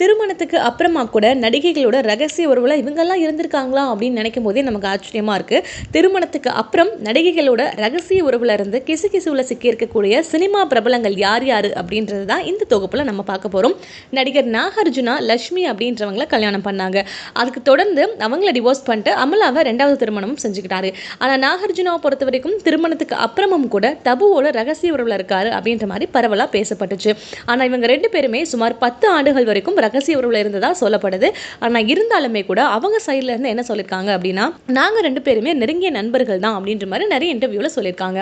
திருமணத்துக்கு அப்புறமா கூட நடிகைகளோட ரகசிய உறவில் இவங்கெல்லாம் இருந்திருக்காங்களா அப்படின்னு நினைக்கும் போதே நமக்கு ஆச்சரியமாக இருக்கு. திருமணத்துக்கு அப்புறம் நடிகைகளோட ரகசிய உறவுல இருந்து கிசு கிசுவில் சிக்கி இருக்கக்கூடிய சினிமா பிரபலங்கள் யார் யார் அப்படின்றது தான் இந்த தொகுப்பில் நம்ம பார்க்க போகிறோம் நடிகர் நாகார்ஜுனா லட்சுமி அப்படின்றவங்கள கல்யாணம் பண்ணாங்க. அதுக்கு தொடர்ந்து அவங்கள டிவோர்ஸ் பண்ணிட்டு அமலாவை ரெண்டாவது திருமணமும் செஞ்சுக்கிட்டாரு. ஆனால் நாகார்ஜுனாவை பொறுத்த வரைக்கும் திருமணத்துக்கு அப்புறமும் கூட தபுவோட ரகசிய உறவில் இருக்காரு அப்படின்ற மாதிரி பரவலாக பேசப்பட்டுச்சு. ஆனால் இவங்க ரெண்டு பேருமே சுமார் பத்து ஆண்டுகள் வரைக்கும் ரகசிய உறவில் இருந்ததா சொல்லப்படுது. ஆனால் இருந்தாலுமே கூட அவங்க சைட்ல இருந்து என்ன சொல்லியிருக்காங்க அப்படின்னா நாங்கள் ரெண்டு பேருமே நெருங்கிய நண்பர்கள் தான் அப்படின்ற மாதிரி நிறைய இன்டர்வியூவில் சொல்லியிருக்காங்க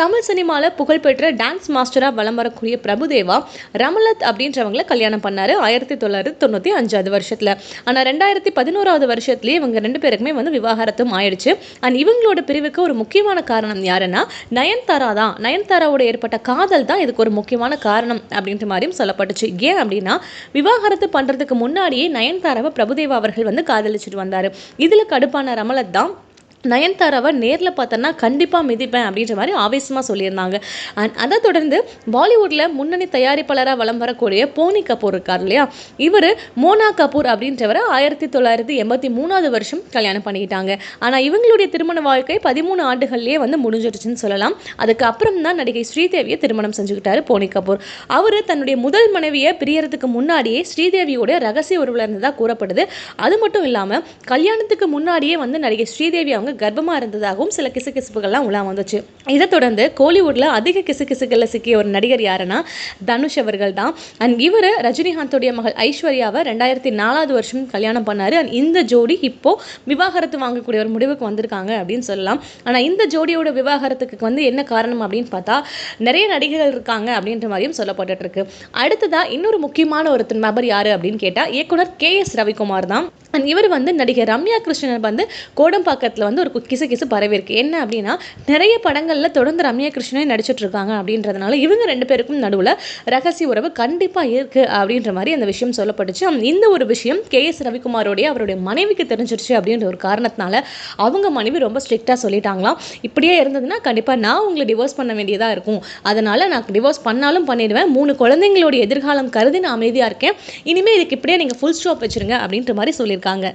தமிழ் சினிமாவில் புகழ்பெற்ற டான்ஸ் மாஸ்டராக வலம் வரக்கூடிய பிரபுதேவா ரமலத் அப்படின்றவங்கள கல்யாணம் பண்ணாரு ஆயிரத்தி தொள்ளாயிரத்தி தொண்ணூற்றி அஞ்சாவது வருஷத்தில். ஆனால் ரெண்டாயிரத்தி பதினோராவது வருஷத்துலேயே இவங்க ரெண்டு பேருக்குமே வந்து விவாகரத்தும் ஆயிடுச்சு. அண்ட் இவங்களோட பிரிவுக்கு ஒரு முக்கியமான காரணம் யாருன்னா நயன்தாரா தான். நயன்தாராவோட ஏற்பட்ட காதல் தான் இதுக்கு ஒரு முக்கியமான காரணம் அப்படின்ற மாதிரியும் சொல்லப்பட்டுச்சு. ஏன் அப்படின்னா விவாகரத்து பண்ணுறதுக்கு முன்னாடியே நயன்தாராவை பிரபுதேவா அவர்கள் வந்து காதலிச்சுட்டு வந்தார். இதில் கடுப்பான ரமலத் தான் நயன்தாராவை நேரில் பார்த்தோன்னா கண்டிப்பாக மிதிப்பேன் அப்படின்ற மாதிரி ஆவேசமாக சொல்லியிருந்தாங்க. அண்ட் அதை தொடர்ந்து பாலிவுட்டில் முன்னணி தயாரிப்பாளராக வலம் வரக்கூடிய போனி கபூர் இருக்கார் இல்லையா? இவர் மோனா கபூர் அப்படின்றவரை ஆயிரத்தி தொள்ளாயிரத்தி எண்பத்தி மூணாவது வருஷம் கல்யாணம் பண்ணிக்கிட்டாங்க. ஆனால் இவங்களுடைய திருமண வாழ்க்கை பதிமூணு ஆண்டுகள்லேயே வந்து முடிஞ்சிடுச்சுன்னு சொல்லலாம். அதுக்கப்புறம் தான் நடிகை ஸ்ரீதேவியை திருமணம் செஞ்சுக்கிட்டாரு போனி கபூர். அவர் தன்னுடைய முதல் மனைவியை பிரியறதுக்கு முன்னாடியே ஸ்ரீதேவியோட ரகசிய உறவுல இருந்ததாக கூறப்படுது. அது மட்டும் இல்லாமல் கல்யாணத்துக்கு முன்னாடியே வந்து நடிகை ஸ்ரீதேவி அவங்க அவங்க கர்ப்பமாக இருந்ததாகவும் சில கிசுகிசுப்புகள்லாம் உலா வந்துச்சு. இதை தொடர்ந்து கோலிவுட்டில் அதிக கிசுகிசுகளில் சிக்கிய ஒரு நடிகர் யாருன்னா தனுஷ் அவர்கள் தான் அண்ட் இவர் ரஜினிகாந்தோடைய மகள் ஐஸ்வர்யாவை ரெண்டாயிரத்தி நாலாவது வருஷம் கல்யாணம் பண்ணார். அண்ட் இந்த ஜோடி இப்போ விவாகரத்து வாங்கக்கூடிய ஒரு முடிவுக்கு வந்திருக்காங்க அப்படின்னு சொல்லலாம். ஆனால் இந்த ஜோடியோட விவாகரத்துக்கு வந்து என்ன காரணம் அப்படின்னு பார்த்தா நிறைய நடிகர்கள் இருக்காங்க அப்படின்ற மாதிரியும் சொல்லப்பட்டுட்டு இருக்கு அடுத்ததா இன்னொரு முக்கியமான ஒரு நபர் யாரு அப்படின்னு கேட்டால் இயக்குனர் கே எஸ் ரவிக்குமார் தான். அண்ட் இவர் வந்து நடிகர் ரம்யா கிருஷ்ணன் வந்து கோடம்பாக்கத்தில் வந்து ஒரு கிசு கிசு பரவியிருக்கு என்ன அப்படின்னா நிறைய படங்களில் தொடர்ந்து ரம்யா கிருஷ்ணனே நடிச்சிட்டு இருக்காங்க அப்படின்றதுனால இவங்க ரெண்டு பேருக்கும் நடுவில் ரகசிய உறவு கண்டிப்பாக இருக்கு அப்படின்ற மாதிரி அந்த விஷயம் சொல்லப்பட்டுச்சு. இந்த ஒரு விஷயம் கே எஸ் ரவிக்குமாரோடைய அவருடைய மனைவிக்கு தெரிஞ்சிருச்சு அப்படின்ற ஒரு காரணத்தினால அவங்க மனைவி ரொம்ப ஸ்ட்ரிக்டாக சொல்லிட்டாங்களாம். இப்படியே இருந்ததுன்னா கண்டிப்பாக நான் உங்களை டிவோர்ஸ் பண்ண வேண்டியதாக இருக்கும். அதனால நான் டிவோர்ஸ் பண்ணாலும் பண்ணிடுவேன். மூணு குழந்தைங்களோட எதிர்காலம் கருதி நான் அமைதியாக இருக்கேன். இனிமேல் இதுக்கு இப்படியே நீங்கள் ஃபுல் ஸ்டாப் வச்சிருங்க அப்படின்ற மாதிரி சொல்லியிருக்காங்க.